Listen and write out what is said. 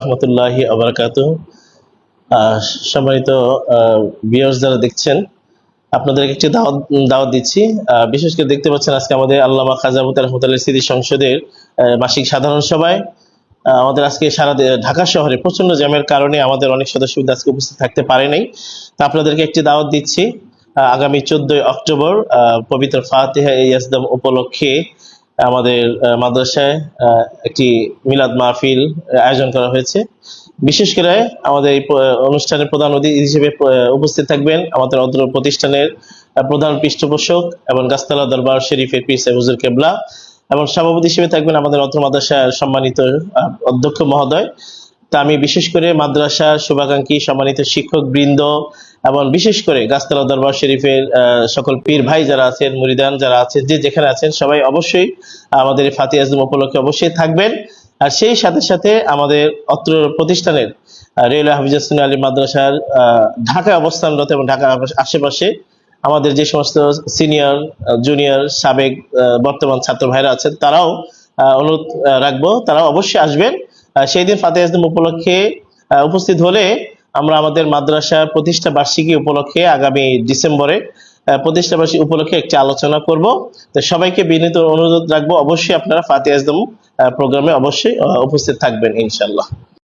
রহমতুল্লাহি আবরকাত সম্মানিত বিয়ার্স যারা দেখছেন একটি দাওয়াত দাওয়াত দিচ্ছি। বিশেষ করে দেখতে পাচ্ছেন আজকে আমাদের আল্লামা খাজা মুতার রহমতুল্লাহ স্মৃতি সংসদের মাসিক সাধারণ সভায়। আমাদের আজকে সারা ঢাকা শহরে প্রচণ্ড জ্যামের কারণে আমাদের অনেক সদস্য আজকে উপস্থিত থাকতে পারে নাই। তা আপনাদেরকে একটি দাওয়াত দিচ্ছি। আগামী চোদ্দই অক্টোবর পবিত্র ফাতিহা উপলক্ষে আমাদের মাদ্রাসায় একটি মিলাদ মাহফিল আয়োজন করা হয়েছে। বিশেষ করে আমাদের এই অনুষ্ঠানের প্রধান অতিথি হিসেবে উপস্থিত থাকবেন আমাদের অত্র প্রতিষ্ঠানের প্রধান পৃষ্ঠপোষক এবং গাছতলা দরবার শরীফের পি হুজুর কেবলা এবং সভাপতি হিসেবে থাকবেন আমাদের অত্র মাদ্রাসার সম্মানিত অধ্যক্ষ মহোদয়। তা আমি বিশেষ করে মাদ্রাসার শুভাকাঙ্ক্ষী সম্মানিত শিক্ষক বৃন্দ এবং বিশেষ করে গাছতলা দরবার শরীফের সকল পীর ভাই যারা আছেন, মুরিদান যারা আছেন, যে যেখানে আছেন, সবাই অবশ্যই আমাদের ফাতি আজম উপলক্ষে অবশ্যই থাকবেন। আর সেই সাথে সাথে আমাদের অত্র প্রতিষ্ঠানের রেলওয়ে হাফিজাসুন আলী মাদ্রাসার ঢাকায় অবস্থানরত এবং ঢাকা আশেপাশে আমাদের যে সমস্ত সিনিয়র জুনিয়র, সাবেক বর্তমান ছাত্র ভাইরা আছেন, তারাও অনুরোধ রাখব। তারাও অবশ্যই আসবেন। সেই দিন ফাতে আজম উপলক্ষে উপস্থিত হলে আমরা আমাদের মাদ্রাসা প্রতিষ্ঠা বার্ষিকী উপলক্ষে আগামী ডিসেম্বরে প্রতিষ্ঠা বার্ষিকী উপলক্ষে একটি আলোচনা করব। তো সবাইকে বিনীত অনুরোধ রাখব, অবশ্যই আপনারা ফাতে আজম প্রোগ্রামে অবশ্যই উপস্থিত থাকবেন ইনশাল্লাহ